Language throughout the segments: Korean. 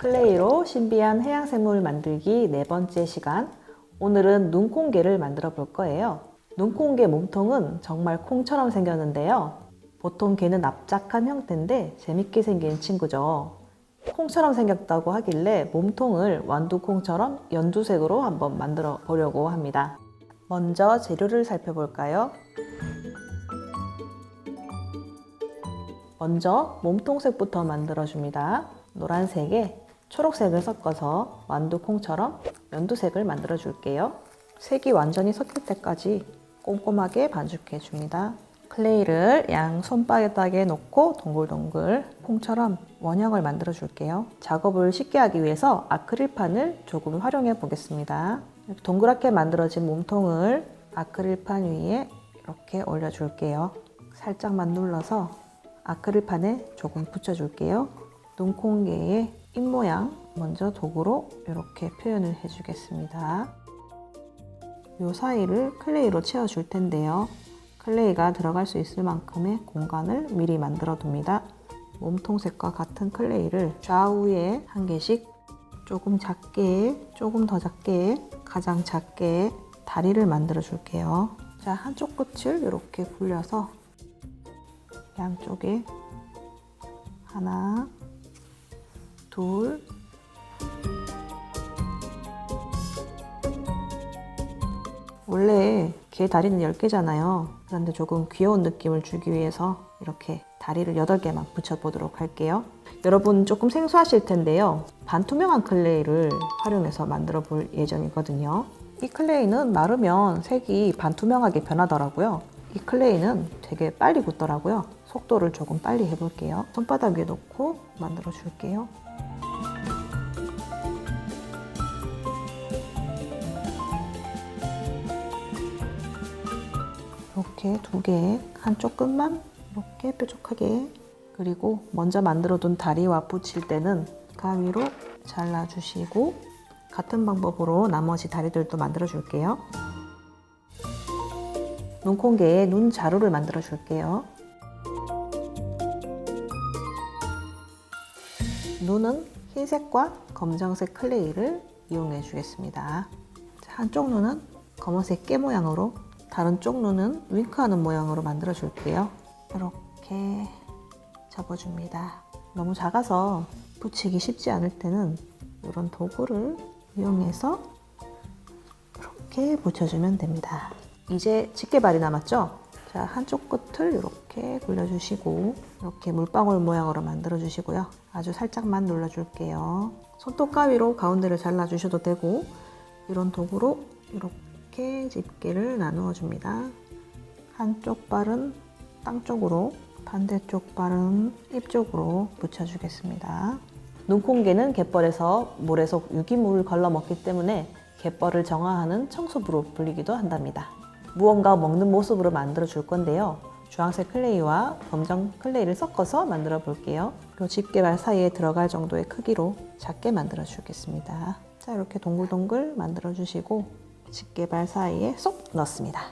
클레이로 신비한 해양생물 만들기 네 번째 시간. 오늘은 눈콩개를 만들어 볼 거예요. 눈콩개 몸통은 정말 콩처럼 생겼는데요. 보통 개는 납작한 형태인데 재밌게 생긴 친구죠. 콩처럼 생겼다고 하길래 몸통을 완두콩처럼 연두색으로 한번 만들어 보려고 합니다. 먼저 재료를 살펴볼까요? 먼저 몸통색부터 만들어줍니다. 노란색에 초록색을 섞어서 완두콩처럼 연두색을 만들어 줄게요. 색이 완전히 섞일 때까지 꼼꼼하게 반죽해 줍니다. 클레이를 양 손바닥에 놓고 동글동글 콩처럼 원형을 만들어 줄게요. 작업을 쉽게 하기 위해서 아크릴판을 조금 활용해 보겠습니다. 동그랗게 만들어진 몸통을 아크릴판 위에 이렇게 올려 줄게요. 살짝만 눌러서 아크릴판에 조금 붙여 줄게요. 눈콩개의 입모양 먼저 도구로 이렇게 표현을 해주겠습니다. 이 사이를 클레이로 채워줄 텐데요. 클레이가 들어갈 수 있을 만큼의 공간을 미리 만들어 둡니다. 몸통색과 같은 클레이를 좌우에 한 개씩 조금 작게, 조금 더 작게, 가장 작게 다리를 만들어 줄게요. 자, 한쪽 끝을 이렇게 굴려서 양쪽에 하나, 둘, 원래 개 다리는 10개잖아요. 그런데 조금 귀여운 느낌을 주기 위해서 이렇게 다리를 8개만 붙여보도록 할게요. 여러분 조금 생소하실 텐데요. 반투명한 클레이를 활용해서 만들어 볼 예정이거든요. 이 클레이는 마르면 색이 반투명하게 변하더라고요. 이 클레이는 되게 빨리 굳더라고요. 속도를 조금 빨리 해볼게요. 손바닥 위에 놓고 만들어 줄게요. 이렇게 두 개, 한쪽 끝만 이렇게 뾰족하게 그리고 먼저 만들어 둔 다리와 붙일 때는 가위로 잘라주시고 같은 방법으로 나머지 다리들도 만들어 줄게요. 눈콩개에 눈 자루를 만들어 줄게요. 눈은 흰색과 검정색 클레이를 이용해 주겠습니다. 자, 한쪽 눈은 검은색 깨 모양으로 다른 쪽 눈은 윙크하는 모양으로 만들어 줄게요. 이렇게 접어줍니다. 너무 작아서 붙이기 쉽지 않을 때는 이런 도구를 이용해서 이렇게 붙여주면 됩니다. 이제 집게발이 남았죠? 자, 한쪽 끝을 이렇게 굴려주시고 이렇게 물방울 모양으로 만들어 주시고요. 아주 살짝만 눌러줄게요. 손톱 가위로 가운데를 잘라주셔도 되고 이런 도구로 이렇게 집게를 나누어 줍니다. 한쪽 발은 땅 쪽으로 반대쪽 발은 입 쪽으로 붙여주겠습니다. 눈콩개는 갯벌에서 물에 속 유기물을 걸러 먹기 때문에 갯벌을 정화하는 청소부로 불리기도 한답니다. 무언가 먹는 모습으로 만들어 줄 건데요. 주황색 클레이와 검정 클레이를 섞어서 만들어 볼게요. 이 집게발 사이에 들어갈 정도의 크기로 작게 만들어 주겠습니다. 자, 이렇게 동글동글 만들어 주시고 집게발 사이에 쏙 넣습니다.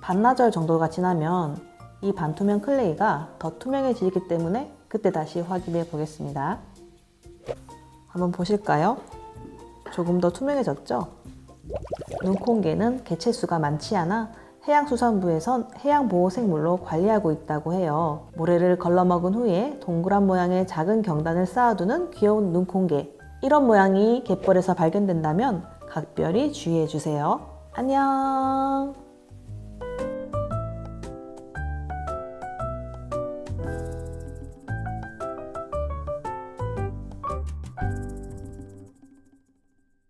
반나절 정도가 지나면 이 반투명 클레이가 더 투명해지기 때문에 그때 다시 확인해 보겠습니다. 한번 보실까요? 조금 더 투명해졌죠? 눈콩개는 개체수가 많지 않아 해양수산부에선 해양보호생물로 관리하고 있다고 해요. 모래를 걸러먹은 후에 동그란 모양의 작은 경단을 쌓아두는 귀여운 눈콩개. 이런 모양이 갯벌에서 발견된다면 각별히 주의해 주세요. 안녕!